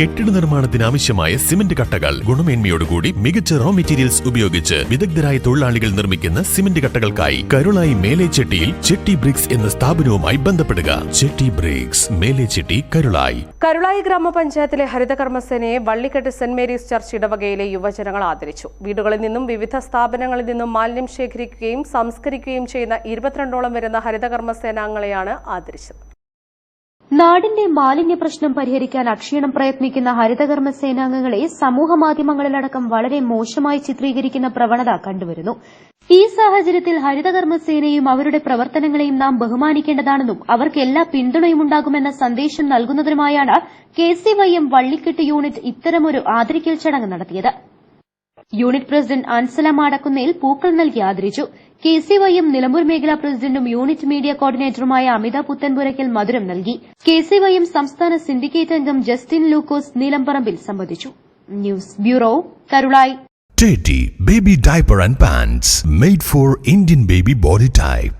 കെട്ടിട നിർമ്മാണത്തിന് ആവശ്യമായ സിമന്റ് കട്ടകൾ. ഗുണമേന്മയോടുകൂടി മികച്ച റോ മെറ്റീരിയൽസ് ഉപയോഗിച്ച് വിദഗ്ധരായ തൊഴിലാളികൾ നിർമ്മിക്കുന്ന സിമന്റ് കട്ടകൾക്കായി കരുളായി മേലേച്ചെട്ടിയിൽ ചെട്ടി ബ്രിക്സ് എന്ന സ്ഥാപനവുമായി ബന്ധപ്പെടുക. ചെട്ടി ബ്രിക്സ് മേലേച്ചെട്ടി കരുളായി. കരുളായി ഗ്രാമപഞ്ചായത്തിലെ ഹരിതകർമ്മസേനയെ വള്ളിക്കെട്ട് സെന്റ് മേരീസ് ചർച്ച് ഇടവകയിലെ യുവജനങ്ങൾ ആദരിച്ചു. വീടുകളിൽ നിന്നും വിവിധ സ്ഥാപനങ്ങളിൽ നിന്നും മാലിന്യം ശേഖരിക്കുകയും സംസ്കരിക്കുകയും ചെയ്യുന്ന ഇരുപത്തിരണ്ടോളം വരുന്ന ഹരിതകർമ്മസേനാംഗങ്ങളെയാണ് ആദരിച്ചത്. നാടിന്റെ മാലിന്യ പ്രശ്നം പരിഹരിക്കാൻ അക്ഷീണം പ്രയത്നിക്കുന്ന ഹരിതകർമ്മ സേനാംഗങ്ങളെ സമൂഹ മാധ്യമങ്ങളിലടക്കം വളരെ മോശമായി ചിത്രീകരിക്കുന്ന പ്രവണത കണ്ടുവരുന്നു. ഈ സാഹചര്യത്തിൽ ഹരിതകർമ്മ സേനയും അവരുടെ പ്രവർത്തനങ്ങളെയും നാം ബഹുമാനിക്കേണ്ടതാണെന്നും അവർക്ക് എല്ലാ പിന്തുണയും ഉണ്ടാകുമെന്ന സന്ദേശം നൽകുന്നതിനുമായാണ് K C Y M Vallikkettu unit ഇത്തരമൊരു ആദരിക്കൽ ചടങ്ങ് നടത്തിയത്. യൂണിറ്റ് പ്രസിഡന്റ് അൻസല അടക്കുന്നേൽ പൂക്കൾ നൽകി ആദരിച്ചു. K C Y M Nilambur മേഖലാ പ്രസിഡന്റും യൂണിറ്റ് മീഡിയ കോർഡിനേറ്ററുമായ അമിത പുത്തൻപുരയ്ക്കൽ മധുരം നൽകി. കെ സി വൈ എം സംസ്ഥാന സിൻഡിക്കേറ്റ് അംഗം ജസ്റ്റിൻ ലൂക്കോസ് നീലംപറമ്പിൽ സംബന്ധിച്ചു. News bureau Karulai. Teddy Baby Diaper and Pants made for Indian baby body type.